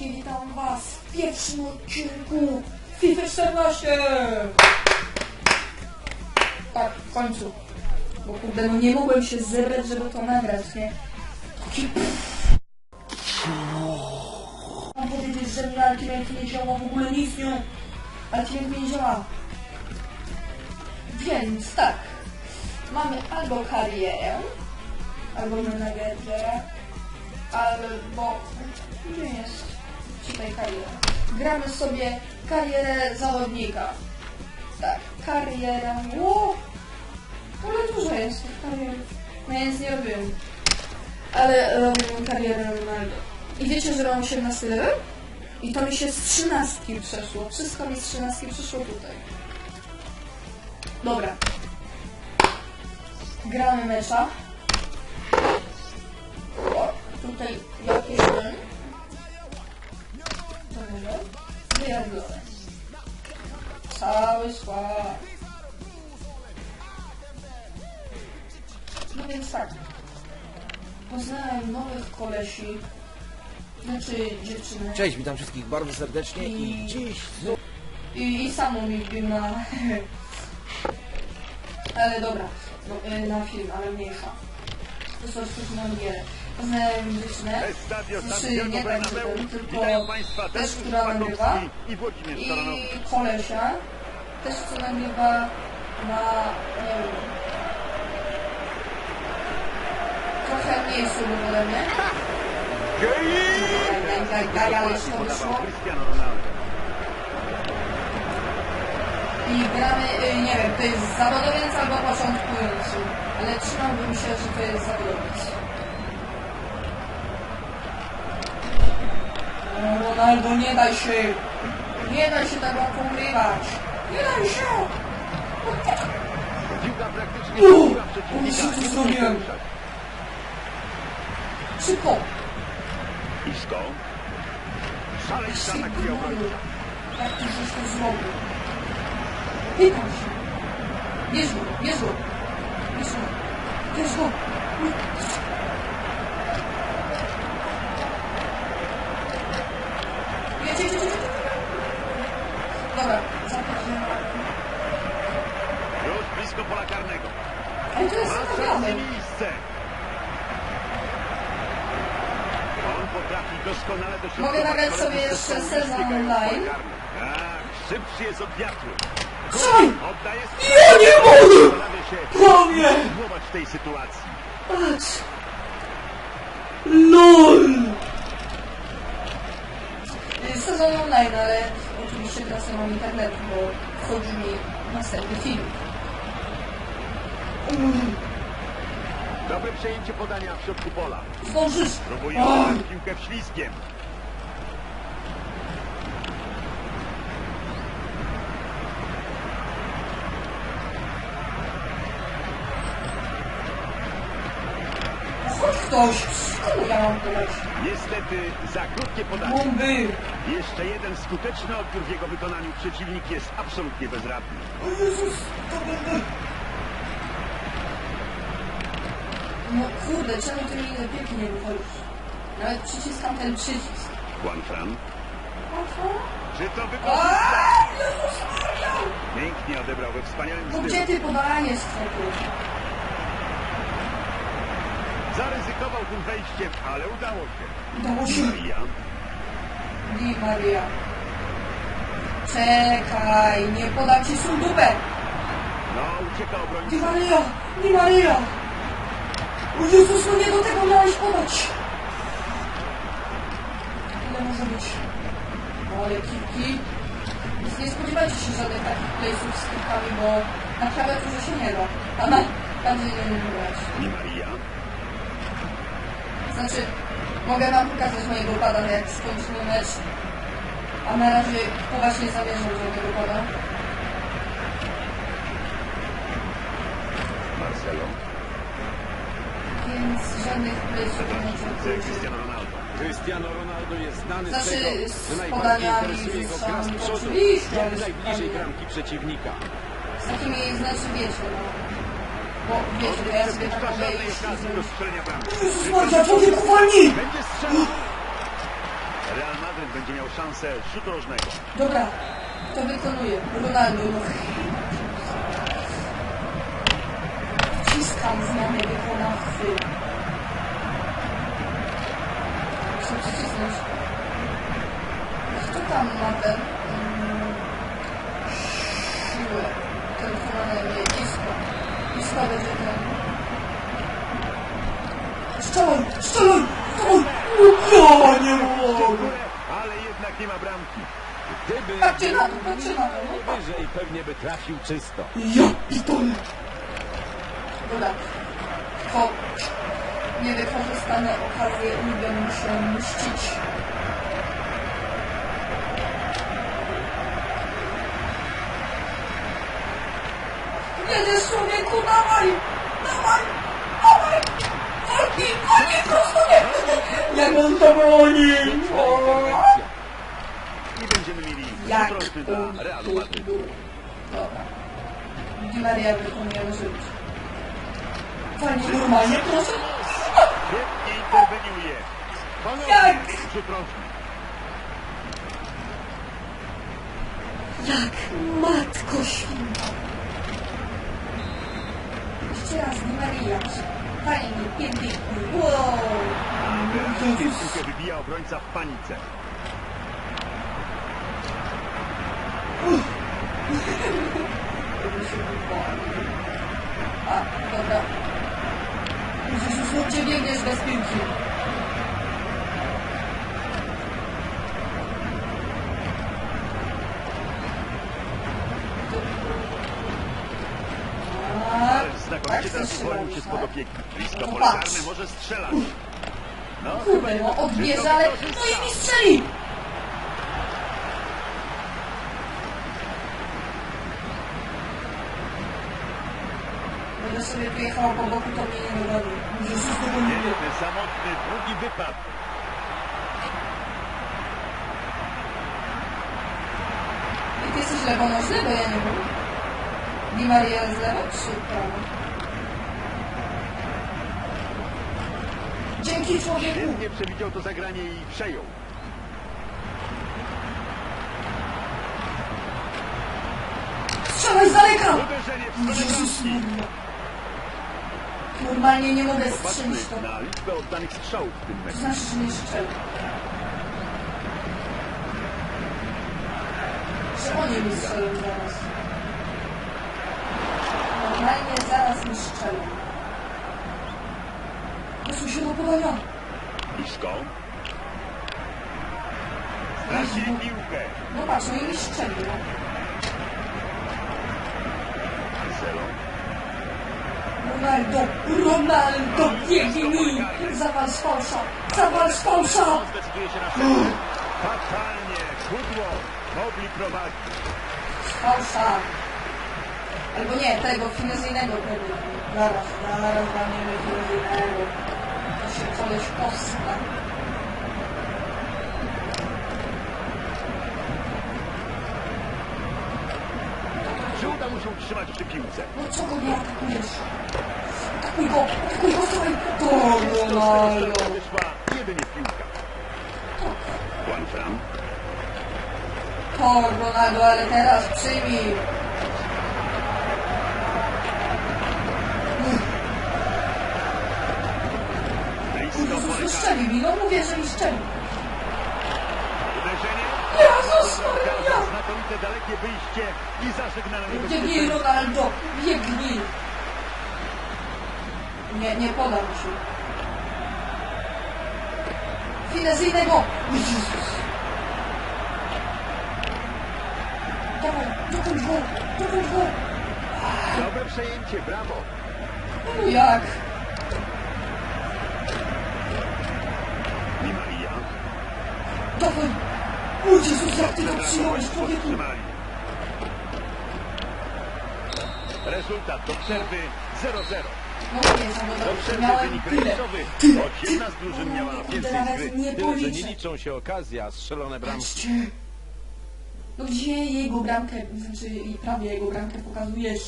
serdecznie witam was w pierwszym odcinku FIFA 14! Tak, w końcu. Bo kurde, no nie mogłem się zebrać, żeby to nagrać, nie? Taki... Mam powiedzieć, że mi Ultimate nie działa, w ogóle nic nie... Ultimate nie działa. Więc tak, mamy albo karierę, albo menadżera, albo... Gdzie jest? Czytaj karierę. Gramy sobie karierę zawodnika. Tak, kariera... Ło! Ale dużo jest tych karier. No ja nie robiłem. Ale robię karierę Ronaldo. I wiecie, że mam 18 level? I to mi się z 13 przeszło. Wszystko mi z 13 przeszło tutaj. Dobra. Gramy mecza. O, tutaj jakiś Wyjawione. Cały skład. No więc tak. Poznałem nowych kolesi. Znaczy dziewczyny. Cześć, witam wszystkich bardzo serdecznie i I- dziś I, i samo mi na... ale dobra, no, na film, ale mniejsza. To są sztuki na gierę. Dziewczynę, Stadio znaczy nie tak, tylko też, która nagrywa i kolesia, też co nagrywa na, nie wiem, trochę się Podawał wyszło. Cristiano Ronaldo. I gramy, y, nie wiem, to jest zawodowiec albo początkujący, ale trzymałbym się, że to jest zawodowiec. Ronaldo, nie daj się! Nie daj się tak pokrywać! Nie daj się! Piłka praktycznie U, trafiła przeciwnika. o, co zrobiłem? Szybko! Isco. Szaleńcza atakuje Szybko! obrońca. Jak ty żeś to zrobił? Pytam się! Bierz go, bierz go! Bierz go! Bierz go! Pola karnego. Ma miejsce. On potrafi doskonale dośrodkować Mogę nagrać sobie ze jeszcze sezon online. Tak, szybszy jest od wiatru. Oddaje Ja nie mogę! Spróbować w tej sytuacji. Patrz! LOL! Sezon online, ale oczywiście teraz nie mam internetu, bo wchodzi mi następny film. Dobre przejęcie podania w środku pola. Zdążysz! Próbuje piłkę śliskiem. Chodź ktoś! Komu ja mam podać? Niestety za krótkie podanie. Bomby! Jeszcze jeden skuteczny odbiór w jego wykonaniu. Przeciwnik jest absolutnie bezradny. O Jezus! To bomby! No kurde, czemu ty mi pięknie nie wychodzisz? Nawet przyciskam ten przycisk. Juan Fran. Oho. Czy to wykorzysta? Pięknie odebrał we wspaniałym No gdzie stylu. ty podanie stworzy? Zaryzykował tym wejściem, ale udało się. Udało się. Maria. Di Maria. Czekaj, nie podam ci swój dupę. No, ucieka Di obrońca. Maria, Di Maria. O Jezus, no nie do tego miałeś podać. Ile może być? Ale kilki. Więc nie spodziewajcie się żadnych takich playsów z kilkami, bo na klawiaturze się nie da. A na bardziej nie grać. Znaczy, mogę wam pokazać mojego pada, jak skończymy mecz. A na razie poważnie zamierzam tego pada. Marcelo. Więc żadnych oczekuję. Cristiano Ronaldo. Cristiano Ronaldo jest znany z Znaczy, tego, z że najbardziej interesuje go gra z przodu, jak najbliżej bramki przeciwnika. Z takimi, znaczy wiecie, no. Bo wiecie, to ja sobie tak mogę iść. Jezus Maria, człowieku, walnij! Będzie strzelał. Real Madryt będzie miał szansę rzutu rożnego. Dobra, to wykonuje. Ronaldo. Wciskam zmiany wykonawcy. Muszę przycisnąć. Kto tam ma ten... siłę? Ten wykonany mnie Isco. Isco będzie ten... Strzelaj! Strzelaj! Strzelaj! Ja nie mogę! Ale jednak nie ma bramki. Gdyby Patrzcie na to, patrzcie na to. wyżej, pewnie by trafił czysto. Ja pitole! Dobra. To niewykorzystane okazje lubią się mścić. Jedziesz człowieku, dawaj! Dawaj! Dawaj! Walki! Walki! Prosto nie! Jak on to broni! I będziemy mieli Jak rożny dla Realu. Dobra. Di Maria wykonuje żyć. Fajnie, normalnie, proszę. Interweniuje. Jak? Jak matko święta. Jeszcze raz, Maria. Fajnie, pięknie. Wow. Piłkę wybija obrońca w panice. A, dobra. Gdzie biegniesz bez piłki? A, Ale znakomicie teraz chcesz uwolnił się strzelać, spod opieki. Blisko No pole karne może strzelać. No, Kurde, no odbierze, ale... No i mi strzeli! Będę sobie tu jechała po boku, to mnie nie dogoni. Jezus, tego nie wie. Piękny, samotny, drugi wypad. I ty jesteś lewonożny, bo ja nie wiem. Di Maria z lewo czy prawo? Dzięki człowieku! Świetnie przewidział to zagranie i przejął. Strzelaj z daleka! Uderzenie w stronę bramki. Normalnie nie mogę strzelić to. na liczbę oddanych strzałów w tym meczu. znaczy, że nie strzelę. Że oni mi strzelą zaraz. Normalnie zaraz mi strzelą. Proszę się do podania. Blisko. Stracili piłkę. No patrz, no i mi. Zero. Ronaldo, Ronaldo, biegnij! Zawal z fałsza, zawal z fałsza! Fatalnie. Kudło. Mogli prowadzić. Z fałsza. Albo nie, tego finezyjnego. Zaraz, zaraz damy finezyjnego. To się koleś powsta. Czy uda mu się utrzymać przy piłce? No co go nie atakujesz? Atakuj go, atakuj go, tego wyszła jedynie piłka. Juan Fran. To Ronaldo, ale teraz przyjmij! Jezus, karne. strzeli mi, no mówię, że mi. Uderzenie. Jezus Maria! Znakomite dalekie wyjście i zażegnane Biegnij. Ronaldo, biegnij! Nie, nie podam ci. Finezyjnego! Jezus! Dawaj, dokończ go, dokończ go! Dobre przejęcie, brawo. No jak? Di Maria. Dawaj! O Jezus, jak ty to przyjąłeś, człowieku! Rezultat do przerwy 0-0. Mówię, że Do przerwy miałem wynik Tyle. choć jedna z drużyn miała więcej gry. nie Tyle, że nie liczą się okazje, a strzelone bramki. No gdzie jego bramkę, znaczy i prawie jego bramkę pokazujesz?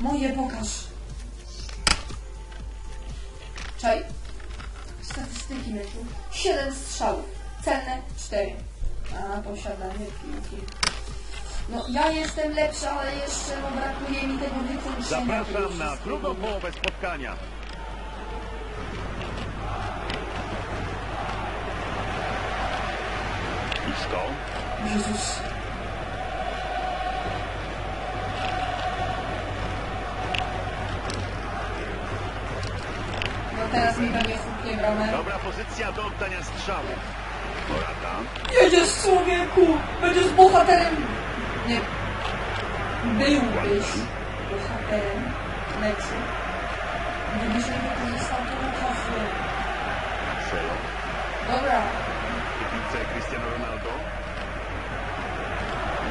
Moje pokaż. Czaj. Statystyki meczu. 7 strzałów. cenne 4. A, posiadanie piłki. No, ja jestem lepszy, ale jeszcze no, brakuje mi tego wykończenia. Zapraszam na drugą połowę spotkania. Isco. Jezus. No teraz mi będzie smutnie bramę. Dobra pozycja do oddania strzału. Morata. Jedziesz człowieku! Będziesz bohaterem! Nie. Byłbyś bohaterem meczu. Gdybyś nie wykorzystał tego czasu. Dobra. Piłce Cristiano Ronaldo.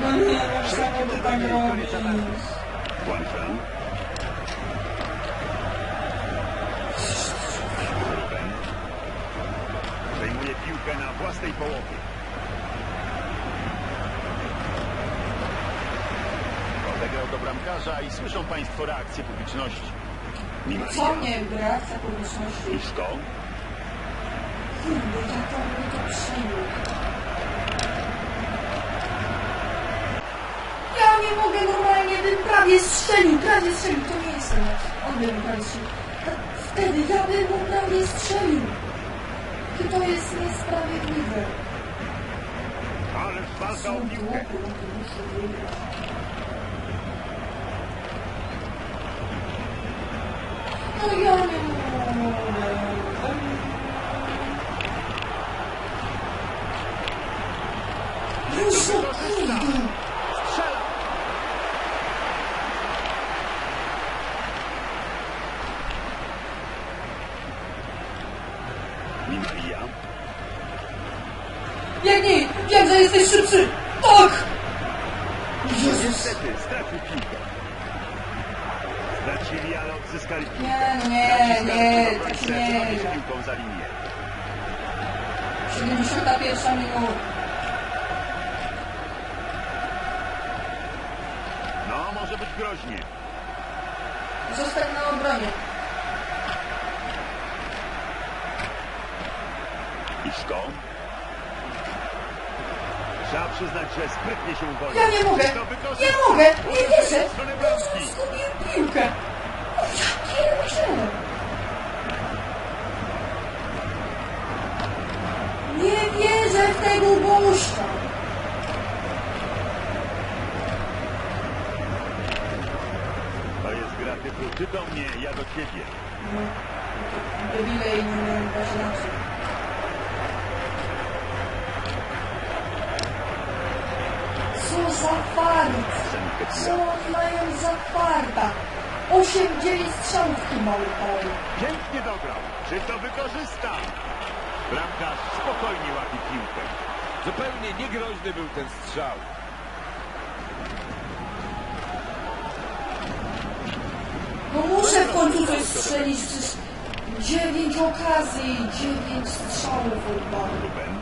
No nie, no czemu ty tak robisz? Ruben. Przejmuje piłkę na własnej połowie. Odegrał do bramkarza i słyszą Państwo reakcję publiczności. Di Co mnie reakcja publiczności? Isco. Kurde, jak to mnie to przyjmie. Ja nie mogę normalnie, bym prawie strzelił, prawie strzelił, to nie jest. On by mi prawie strzelił. A Wtedy ja bym mu prawie strzelił. I to jest niesprawiedliwe. Ależ walka o piłkę. tłupy, no to muszę wygrać. No ja nie mogę. Już no kurde. Strzela. Di Maria. Biegnij! Wiem, że jesteś szybszy! Tak! Jezus! Niestety stracił piłkę. Odzyskali piłkę. Nie, nie, nie, tak nie. piłką za linię. 71 minuta. No, może być groźnie. Zostań na obronie. Isco. Trzeba przyznać, że sprytnie się uwolnił. Ja nie mogę! Nie mogę! Nie wierzę! zgubiłem piłkę! Nie wierzę w tego gościa! To jest gra typu ty do mnie, ja do ciebie. No, debile i nie inaczej. Co za fart! Senkę Co mają za farta? 8-9 strzałów w tym małym polu. Pięknie dograł. Czy to wykorzysta? Bramkarz spokojnie łapie piłkę. Zupełnie niegroźny był ten strzał. No muszę w końcu coś strzelić, przecież 9 okazji, 9 strzałów. Ruben.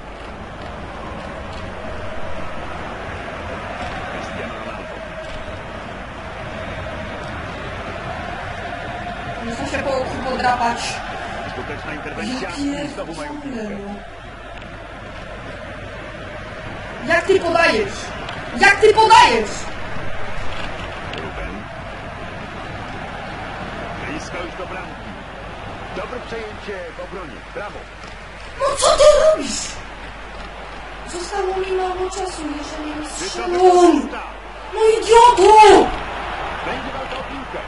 Cristiano Ronaldo. Muszę się po oku podrapać. Skuteczna interwencja. Ja I znowu mają piłkę. Jak ty podajesz? Jak ty podajesz? Ruben. Blisko już do bramki. Dobre przejęcie w obronie. Brawo. No co ty robisz? Zostało mi mało czasu, jeżeli strzelą. wykorzysta? No idioto! Będzie walka o piłkę.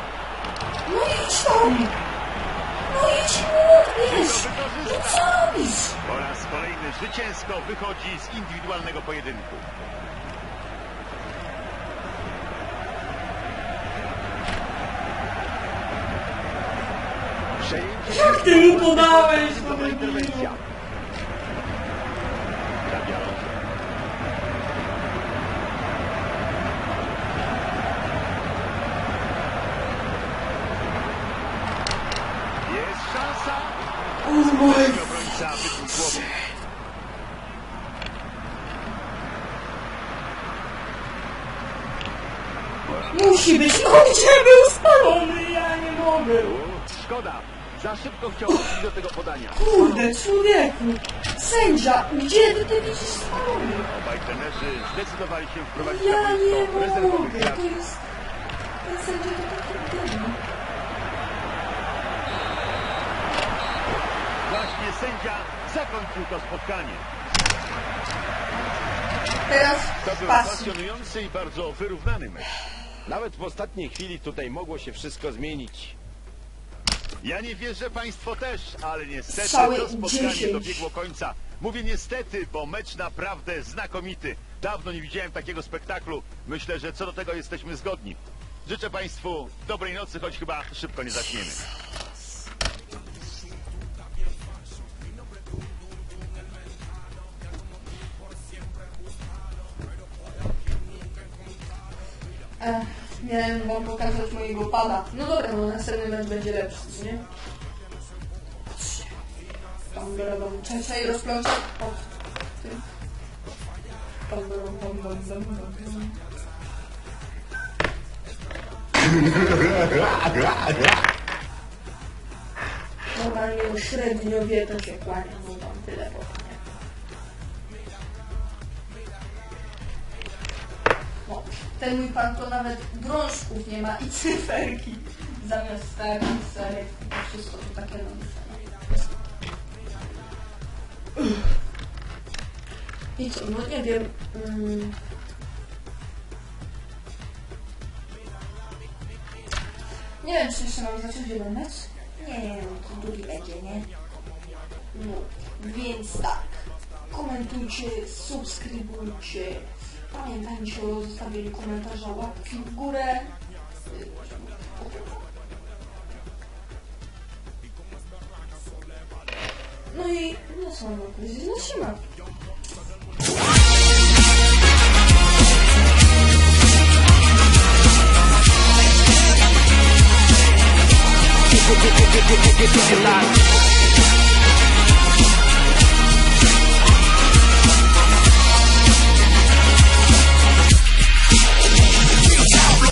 Mu odbierz! Czy to No co robisz? Po raz kolejny zwycięsko wychodzi z indywidualnego pojedynku. Przejęcie Jak ty mu podałeś? Dobra interwencja. Mój... Obrońca wybił głową. Musi być, no gdzie był spalony? Ja nie mogę. Szkoda. Za szybko chciał wrócić do tego podania. Kurde, człowieku! Sędzia, gdzie ty ty widzisz stanowi? Obaj trenerzy zdecydowali się wprowadzić Ja nie rezerwowych mogę, graczy. to jest... Ten sędzia to taki sędzia zakończył to spotkanie. Teraz To był pas. pasjonujący i bardzo wyrównany mecz. Nawet w ostatniej chwili tutaj mogło się wszystko zmienić. Ja nie wierzę Państwo też, ale niestety Strzały to spotkanie 10. dobiegło końca. Mówię niestety, bo mecz naprawdę znakomity. Dawno nie widziałem takiego spektaklu. Myślę, że co do tego jesteśmy zgodni. Życzę Państwu dobrej nocy, choć chyba szybko nie zaczniemy. Ech, miałem wam pokazać mojego pada. No dobra, no następny mecz będzie lepszy, nie? Tam będą częściej rozplączę. O, ty. Tam będą, tam będą, tam. Normalnie o średniowie to się kłania, ten mój pan to nawet drążków nie ma i cyferki. Zamiast starych, to wszystko to takie nowe. I co, no nie wiem. Mm. Nie wiem, czy jeszcze mam zacząć mecz? Nie, no to drugi będzie, nie? No, więc tak. Komentujcie, subskrybujcie. Pamiętajcie o zostawieniu komentarza, łapki w górę. No i no co mam powiedzieć? No siema. Get, get, get, get, get, get, get, get, get, get,